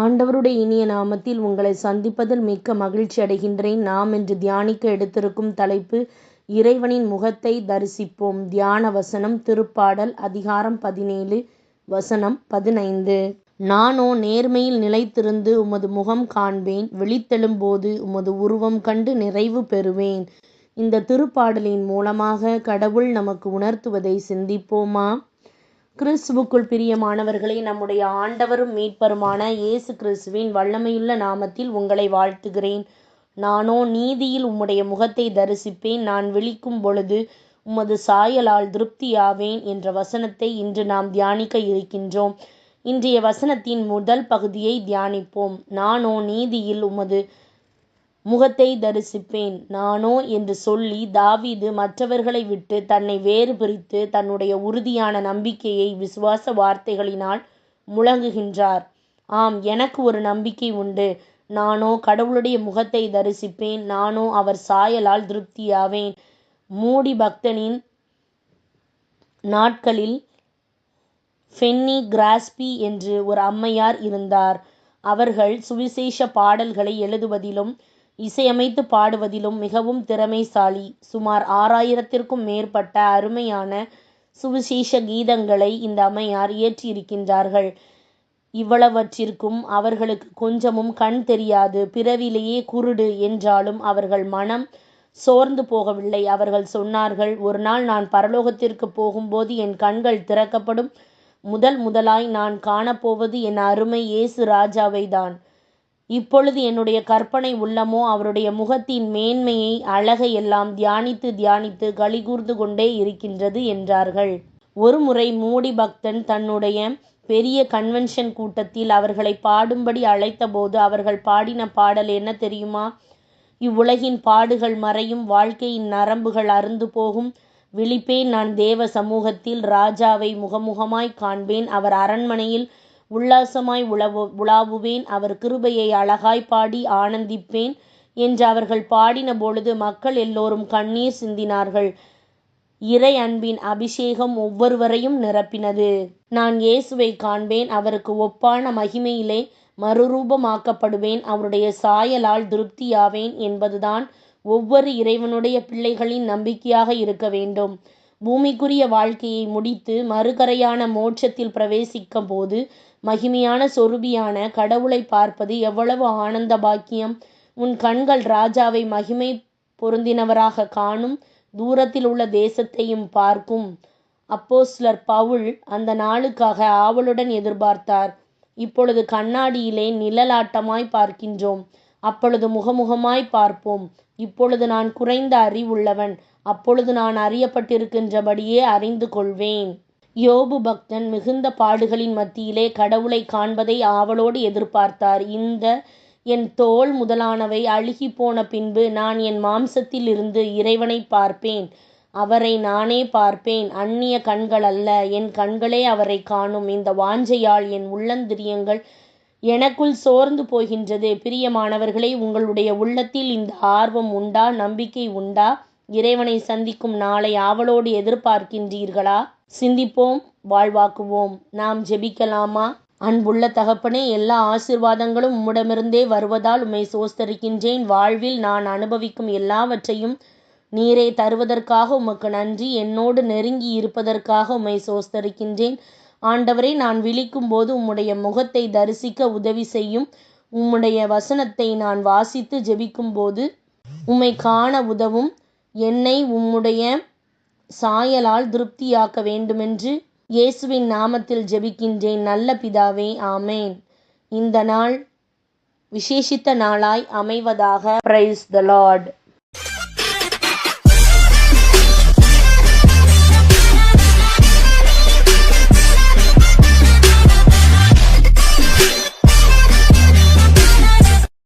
ஆண்டவருடைய இனிய நாமத்தில் உங்களை சந்திப்பதில் மிக்க மகிழ்ச்சி அடைகின்றேன். நாம் இன்று தியானிக்க எடுத்திருக்கும் தலைப்பு இறைவனின் முகத்தை தரிசிப்போம். தியான வசனம் திருப்பாடல் அதிகாரம் பதினேழு வசனம் பதினைந்து. நானோ நேர்மையில் நிலைத்திருந்து உமது முகம் காண்பேன். விழித்தெழும்போது உமது உருவம் கண்டு நிறைவு பெறுவேன். இந்த திருப்பாடலின் மூலமாக கடவுள் நமக்கு உணர்த்துவதை சிந்திப்போமா? கிறிஸ்துவுக்குள் பிரியமானவர்களே நம்முடைய ஆண்டவரும் மீட்பருமான இயேசு கிறிஸ்துவின் வல்லமையுள்ள நாமத்தில் உங்களை வாழ்த்துகிறேன். நானோ நீதியில் உம்முடைய முகத்தை தரிசிப்பேன். நான் விழிக்கும் பொழுது உமது சாயலால் திருப்தியாவேன் என்ற வசனத்தை இன்று நாம் தியானிக்க இருக்கின்றோம். இன்றைய வசனத்தின் முதல் பகுதியை தியானிப்போம். நானோ நீதியில் உமது முகத்தை தரிசிப்பேன். நானோ என்று சொல்லி தாவீது மற்றவர்களை விட்டு தன்னை வேறு பிரித்து தன்னுடைய உறுதியான நம்பிக்கையை விசுவாச வார்த்தைகளினால் முழங்குகின்றார். ஆம் எனக்கு ஒரு நம்பிக்கை உண்டு. நானோ கடவுளுடைய முகத்தை தரிசிப்பேன். நானோ அவர் சாயலால் திருப்தியாவேன். மூடி பக்தனின் நாட்களில் ஃபென்னி கிராஸ்பி என்று ஒரு அம்மையார் இருந்தார். அவர்கள் சுவிசேஷ பாடல்களை எழுதுவதிலும் இசையமைத்து பாடுவதிலும் மிகவும் திறமைசாலி. சுமார் ஆறாயிரத்திற்கும் மேற்பட்ட அருமையான சுவிசேஷ கீதங்களை இந்த அம்மையார் இயற்றியிருக்கின்றார்கள். இவ்வளவற்றிற்கும் அவர்களுக்கு கொஞ்சமும் கண் தெரியாது. பிறவிலேயே குருடு என்றாலும் அவர்கள் மனம் சோர்ந்து போகவில்லை. அவர்கள் சொன்னார்கள் ஒரு நாள் நான் பரலோகத்திற்கு போகும்போது என் கண்கள் திறக்கப்படும். முதல் முதலாய் நான் காணப்போவது என் அருமை இயேசு ராஜாவை தான் இப்பொழுது என்னுடைய கற்பனை உள்ளமோ அவருடைய முகத்தின் மேன்மையை அழகை எல்லாம் தியானித்து தியானித்து கலிகூர்ந்து கொண்டே இருக்கின்றது என்றார்கள். ஒருமுறை மூடி பக்தன் தன்னுடைய பெரிய கன்வென்ஷன் கூட்டத்தில் அவர்களை பாடும்படி அழைத்தபோது அவர்கள் பாடின பாடல் என்ன தெரியுமா? இவ்வுலகின் பாடுகள் மறையும் வாழ்க்கையின் நரம்புகள் அருந்து போகும். விழிப்பேன் நான் தேவ சமூகத்தில் ராஜாவை முகமுகமாய் காண்பேன். அவர் அரண்மனையில் உல்லாசமாய் உழவு உலாவுவேன். அவர் கிருபையை அழகாய் பாடி ஆனந்திப்பேன் என்று அவர்கள் பாடின பொழுது மக்கள் எல்லோரும் கண்ணீர் சிந்தினார்கள். இறை அன்பின் அபிஷேகம் ஒவ்வொருவரையும் நிரப்பினது. நான் இயேசுவை காண்பேன். அவருக்கு ஒப்பான மகிமையிலே மறுரூபமாக்கப்படுவேன். அவருடைய சாயலால் திருப்தியாவேன் என்பதுதான் ஒவ்வொரு இறைவனுடைய பிள்ளைகளின் நம்பிக்கையாக இருக்க வேண்டும். பூமிக்குரிய வாழ்க்கையை முடித்து மறுகரையான மோட்சத்தில் பிரவேசிக்கும் போது மகிமையான சொருபியான கடவுளை பார்ப்பது எவ்வளவு ஆனந்த பாக்கியம். உன் கண்கள் ராஜாவை மகிமை பொருந்தினவராக காணும் தூரத்தில் உள்ள தேசத்தையும் பார்க்கும். அப்போஸ்லர் பவுல் அந்த நாளுக்காக ஆவலுடன் எதிர்பார்த்தார். இப்பொழுது கண்ணாடியிலே நிழலாட்டமாய் பார்க்கின்றோம். அப்பொழுது முகமுகமாய் பார்ப்போம். இப்பொழுது நான் குறைந்த அறிவுள்ளவன். அப்பொழுது நான் அறியப்பட்டிருக்கின்றபடியே அறிந்து கொள்வேன். யோபு பக்தன் மிகுந்த பாடுகளின் மத்தியிலே கடவுளை காண்பதை ஆவலோடு எதிர்பார்த்தார். இந்த என் தோல் முதலானவை அழுகி போன பின்பு நான் என் மாம்சத்தில் இருந்து இறைவனை பார்ப்பேன். அவரை நானே பார்ப்பேன். அந்நிய கண்கள் அல்ல. என் கண்களே அவரை காணும். இந்த வாஞ்சையால் என் உள்ளந்திரியங்கள் எனக்குள் சோர்ந்து போகின்றது. பிரியமானவர்களே உங்களுடைய உள்ளத்தில் இந்த ஆர்வம் உண்டா? நம்பிக்கை உண்டா? இறைவனை சந்திக்கும் நாளை ஆவலோடு எதிர்பார்க்கின்றீர்களா? சிந்திப்போம் வாழ்வாக்குவோம். நாம் ஜெபிக்கலாமா? அன்புள்ள தகப்பனே எல்லா ஆசிர்வாதங்களும் உம்மிடமிருந்தே வருவதால் உம்மை சோஸ்தரிக்கின்றேன். வாழ்வில் நான் அனுபவிக்கும் எல்லாவற்றையும் நீரே தருவதற்காக உமக்கு நன்றி. என்னோடு நெருங்கி இருப்பதற்காக உம்மை சோஸ்தரிக்கின்றேன். ஆண்டவரே நான் விழிக்கும் போது உம்முடைய முகத்தை தரிசிக்க உதவி செய்யும். உம்முடைய வசனத்தை நான் வாசித்து ஜெபிக்கும் போது உம்மை காண உதவும். என்னை உம்முடைய சாயலால் திருப்தியாக்க வேண்டுமென்று இயேசுவின் நாமத்தில் ஜெபிக்கின்றேன். நல்ல பிதாவே ஆமேன். இந்த நாள் விசேஷித்த நாளாய் அமைவதாக. Praise the Lord